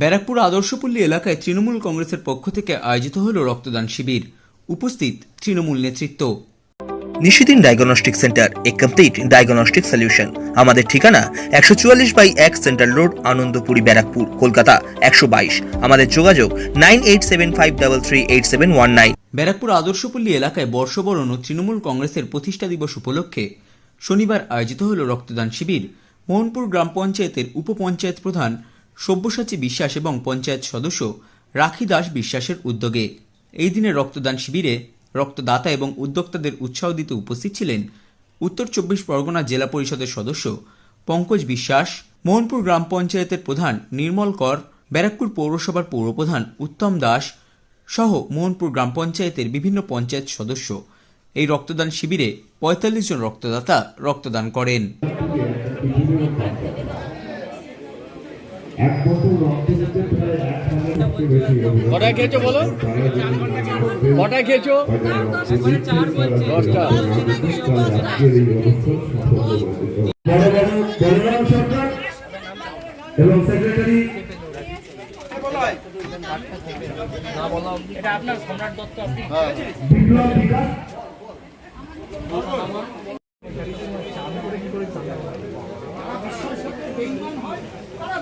ব্যারাকপুর আদর্শপল্লী এলাকায় তৃণমূল কংগ্রেসের পক্ষ থেকে আয়োজিত হল রক্তদান শিবির। উপস্থিত তৃণমূল নেতৃত্ব। নিশিদিন ডায়াগনস্টিক সেন্টার এ কমপ্লিট ডায়াগনস্টিক সলিউশন। আমাদের ঠিকানা একশো চুয়াল্লিশ বাই এক সেন্ট্রাল রোড আনন্দপুরি ব্যারাকপুর কলকাতা একশো বাইশ। আমাদের যোগাযোগ nine eight seven five double three eight seven one nine. Barrackpore Adarshapalli এলাকায় বর্ষবরণ ও তৃণমূল কংগ্রেসের প্রতিষ্ঠা দিবস উপলক্ষে শনিবার আয়োজিত হল রক্তদান শিবির। মোহনপুর গ্রাম পঞ্চায়েতের উপপঞ্চায়েত প্রধান সব্যসাচী বিশ্বাস এবং পঞ্চায়েত সদস্য রাখি দাস বিশ্বাসের উদ্যোগে। এই দিনে রক্তদান শিবিরে রক্তদাতা এবং উদ্যোক্তাদের উৎসাহ দিতে উপস্থিত ছিলেন উত্তর চব্বিশ পরগনা জেলা পরিষদের সদস্য পঙ্কজ বিশ্বাস, মোহনপুর গ্রাম পঞ্চায়েতের প্রধান নির্মল কর, ব্যারাকপুর পৌরসভার পৌরপ্রধান উত্তম দাস সহ মোহনপুর গ্রাম পঞ্চায়েতের বিভিন্ন পঞ্চায়েত সদস্য। এই রক্তদান শিবিরে পঁয়তাল্লিশ জন রক্তদাতা রক্তদান করেন। এক বছর রক্ত প্রায় এক হাজার বেশি কটা খেয়েছো বলো তারা যদি মধ্যে কটা খেয়েছো? দশটা। বলরাম সরকার এবং সেক্রেটারি বিপ্লব বিকাশ।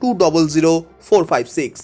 two double zero four five six